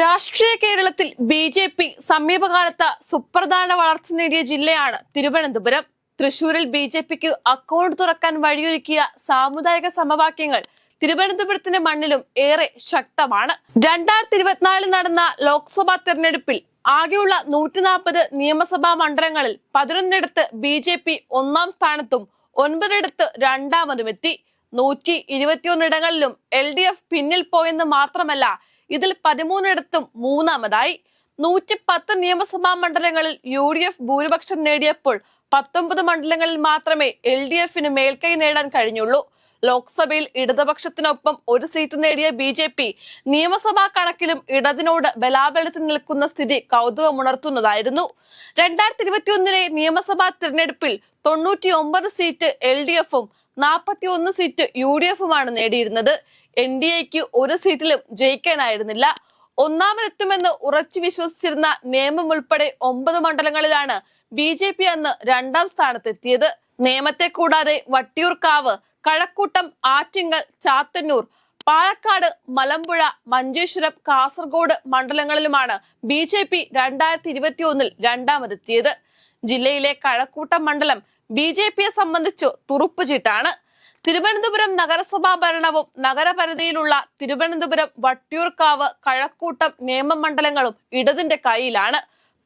രാഷ്ട്രീയ കേരളത്തിൽ B J P സമീപകാലത്ത് സുപ്രധാന വളർച്ച നേടിയ ജില്ലയാണ് തിരുവനന്തപുരം. തൃശൂരിൽ ബി ജെ പിക്ക് അക്കൗണ്ട് തുറക്കാൻ വഴിയൊരുക്കിയ സാമുദായിക സമവാക്യങ്ങൾ തിരുവനന്തപുരത്തിന്റെ മണ്ണിലും ഏറെ ശക്തമാണ്. രണ്ടായിരത്തി ഇരുപത്തിനാലിൽ നടന്ന ലോക്സഭാ തെരഞ്ഞെടുപ്പിൽ ആകെയുള്ള നൂറ്റി നാൽപ്പത് നിയമസഭാ മണ്ഡലങ്ങളിൽ പതിനൊന്നിടത്ത് ബി ജെ പി ഒന്നാം സ്ഥാനത്തും ഒൻപതിടത്ത് രണ്ടാമതുമെത്തി. നൂറ്റി ഇരുപത്തിയൊന്നിടങ്ങളിലും എൽ ഡി എഫ് പിന്നിൽ പോയെന്ന് മാത്രമല്ല ഇതിൽ പതിമൂന്നിടത്തും മൂന്നാമതായി നൂറ്റി പത്ത് നിയമസഭാ മണ്ഡലങ്ങളിൽ യു ഡി എഫ് ഭൂരിപക്ഷം നേടിയപ്പോൾ പത്തൊമ്പത് മണ്ഡലങ്ങളിൽ മാത്രമേ എൽ ഡി എഫിന് മേൽക്കൈ നേടാൻ കഴിഞ്ഞുള്ളൂ. ലോക്സഭയിൽ ഇടതുപക്ഷത്തിനൊപ്പം ഒരു സീറ്റ് നേടിയ ബി ജെ പി നിയമസഭാ കണക്കിലും ഇടതിനോട് ബലാബലത്തിൽ നിൽക്കുന്ന സ്ഥിതി കൗതുകമുണർത്തുന്നതായിരുന്നു. രണ്ടായിരത്തി ഇരുപത്തിയൊന്നിലെ നിയമസഭാ തിരഞ്ഞെടുപ്പിൽ തൊണ്ണൂറ്റി ഒമ്പത് സീറ്റ് എൽ ഡി എഫും നാൽപ്പത്തി ഒന്ന് സീറ്റ് യു ഡി എഫുമാണ് നേടിയിരുന്നത്. എൻ ഡി എക്ക് ഒരു സീറ്റിലും ജയിക്കാനായിരുന്നില്ല. ഒന്നാമതെത്തുമെന്ന് ഉറച്ചു വിശ്വസിച്ചിരുന്ന നേമം ഉൾപ്പെടെ ഒമ്പത് മണ്ഡലങ്ങളിലാണ് ബി ജെ പി അന്ന് രണ്ടാം സ്ഥാനത്തെത്തിയത്. നേമത്തെ കൂടാതെ വട്ടിയൂർക്കാവ് കഴക്കൂട്ടം ആറ്റിങ്ങൽ ചാത്തന്നൂർ പാലക്കാട് മലമ്പുഴ മഞ്ചേശ്വരം കാസർഗോഡ് മണ്ഡലങ്ങളിലുമാണ് ബി ജെ പി രണ്ടായിരത്തി ഇരുപത്തി ഒന്നിൽ രണ്ടാമതെത്തിയത്. ജില്ലയിലെ കഴക്കൂട്ടം മണ്ഡലം ബി ജെ പിയെ സംബന്ധിച്ചു തുറുപ്പുചീട്ടാണ്. തിരുവനന്തപുരം നഗരസഭാ ഭരണവും നഗരപരിധിയിലുള്ള തിരുവനന്തപുരം വട്ടിയൂർക്കാവ് കഴക്കൂട്ടം നിയമമണ്ഡലങ്ങളും ഇടതിന്റെ കയ്യിലാണ്.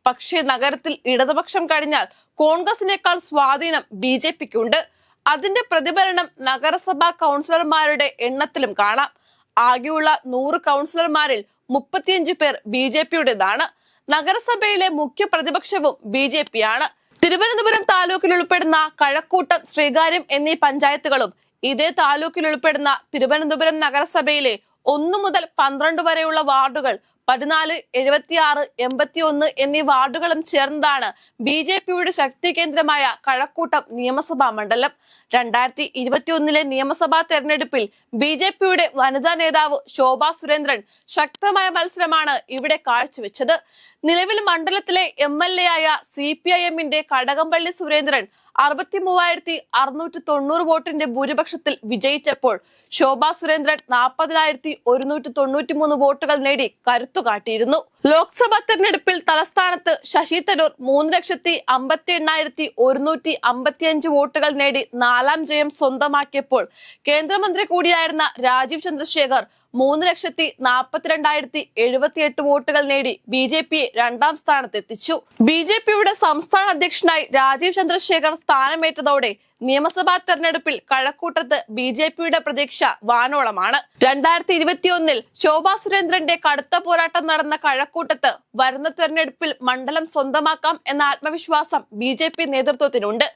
പക്ഷേ നഗരത്തിൽ ഇടതുപക്ഷം കഴിഞ്ഞാൽ കോൺഗ്രസിനേക്കാൾ സ്വാധീനം ബി ജെ പിക്കുണ്ട്. അതിന്റെ പ്രതിഫലനം നഗരസഭാ കൗൺസിലർമാരുടെ എണ്ണത്തിലും കാണാം. ആകെയുള്ള നൂറ് കൗൺസിലർമാരിൽ മുപ്പത്തിയഞ്ച് പേർ ബി ജെ പിയുടേതാണ്. നഗരസഭയിലെ മുഖ്യ പ്രതിപക്ഷവും ബി ജെ പി ആണ് തിരുവനന്തപുരം താലൂക്കിൽ ഉൾപ്പെടുന്ന കഴക്കൂട്ടം ശ്രീകാര്യം എന്നീ പഞ്ചായത്തുകളും ഇതേ താലൂക്കിൽ ഉൾപ്പെടുന്ന തിരുവനന്തപുരം നഗരസഭയിലെ ഒന്നു മുതൽ പന്ത്രണ്ട് വരെയുള്ള വാർഡുകൾ പതിനാല് എഴുപത്തിയാറ് എൺപത്തി ഒന്ന് എന്നീ വാർഡുകളും ചേർന്നതാണ് ബി ജെ പിയുടെ ശക്തി കേന്ദ്രമായ കഴക്കൂട്ടം നിയമസഭാ മണ്ഡലം. രണ്ടായിരത്തി ഇരുപത്തിയൊന്നിലെ നിയമസഭാ തെരഞ്ഞെടുപ്പിൽ ബി ജെ പിയുടെ വനിതാ നേതാവ് ശോഭാ സുരേന്ദ്രൻ ശക്തമായ മത്സരമാണ് ഇവിടെ കാഴ്ചവെച്ചത്. നിലവിൽ മണ്ഡലത്തിലെ എം എൽ എ ആയ സി പി ഐ എമ്മിന്റെ കടകംപള്ളി സുരേന്ദ്രൻ അറുപത്തി മൂവായിരത്തി അറുന്നൂറ്റി തൊണ്ണൂറ് വോട്ടിന്റെ ഭൂരിപക്ഷത്തിൽ വിജയിച്ചപ്പോൾ ശോഭാ സുരേന്ദ്രൻ നാൽപ്പതിനായിരത്തി ഒരുന്നൂറ്റി തൊണ്ണൂറ്റി മൂന്ന് വോട്ടുകൾ നേടി കരുത്തു കാട്ടിയിരുന്നു ലോക്സഭാ തെരഞ്ഞെടുപ്പിൽ തലസ്ഥാനത്ത് ശശി തരൂർ മൂന്ന് ലക്ഷത്തി അമ്പത്തി എണ്ണായിരത്തി ഒരുന്നൂറ്റി അമ്പത്തിയഞ്ച് വോട്ടുകൾ നേടി നാലാം ജയം സ്വന്തമാക്കിയപ്പോൾ കേന്ദ്രമന്ത്രി കൂടിയായിരുന്ന രാജീവ് ചന്ദ്രശേഖർ മൂന്ന് ലക്ഷത്തി നാൽപ്പത്തിരണ്ടായിരത്തി എഴുപത്തിയെട്ട് വോട്ടുകൾ നേടി ബി ജെ പിയെ രണ്ടാം സ്ഥാനത്തെത്തിച്ചു. ബി ജെ പിയുടെ സംസ്ഥാന അധ്യക്ഷനായി രാജീവ് ചന്ദ്രശേഖർ സ്ഥാനമേറ്റതോടെ നിയമസഭാ തെരഞ്ഞെടുപ്പിൽ കഴക്കൂട്ടത്ത് ബി ജെ പിയുടെ പ്രതീക്ഷ വാനോളമാണ്. രണ്ടായിരത്തി ഇരുപത്തിയൊന്നിൽ ശോഭാ സുരേന്ദ്രന്റെ കടുത്ത പോരാട്ടം നടന്ന കഴക്കൂട്ടത്ത് വരുന്ന തെരഞ്ഞെടുപ്പിൽ മണ്ഡലം സ്വന്തമാക്കാം എന്ന ആത്മവിശ്വാസം ബി ജെ പി നേതൃത്വത്തിനുണ്ട്.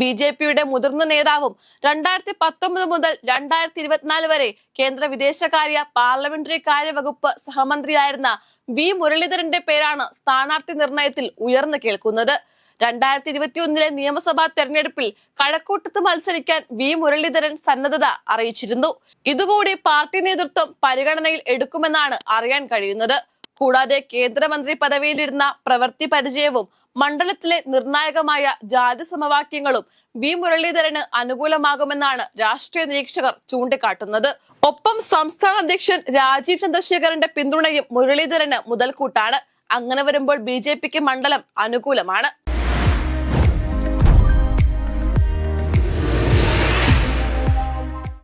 ബി ജെ പിയുടെ മുതിർന്ന നേതാവും രണ്ടായിരത്തി പത്തൊമ്പത് മുതൽ രണ്ടായിരത്തി ഇരുപത്തിനാല് വരെ കേന്ദ്ര വിദേശകാര്യ പാർലമെന്ററി കാര്യവകുപ്പ് സഹമന്ത്രിയായിരുന്ന വി മുരളീധരന്റെ പേരാണ് സ്ഥാനാർത്ഥി നിർണയത്തിൽ ഉയർന്നു കേൾക്കുന്നത്. രണ്ടായിരത്തി ഇരുപത്തി ഒന്നിലെ നിയമസഭാ തെരഞ്ഞെടുപ്പിൽ കഴക്കൂട്ടത്ത് മത്സരിക്കാൻ വി മുരളീധരൻ സന്നദ്ധത അറിയിച്ചിരുന്നു. ഇതുകൂടി പാർട്ടി നേതൃത്വം പരിഗണനയിൽ എടുക്കുമെന്നാണ് അറിയാൻ കഴിയുന്നത്. കൂടാതെ കേന്ദ്രമന്ത്രി പദവിയിലിരുന്ന പ്രവൃത്തി പരിചയവും മണ്ഡലത്തിലെ നിർണായകമായ ജാതി സമവാക്യങ്ങളും വി മുരളീധരന് അനുകൂലമാകുമെന്നാണ് രാഷ്ട്രീയ നിരീക്ഷകർ ചൂണ്ടിക്കാട്ടുന്നത്. ഒപ്പം സംസ്ഥാന അധ്യക്ഷൻ രാജീവ് ചന്ദ്രശേഖരന്റെ പിന്തുണയും മുരളീധരന് മുതൽക്കൂട്ടാണ്. അങ്ങനെ വരുമ്പോൾ ബി മണ്ഡലം അനുകൂലമാണ്.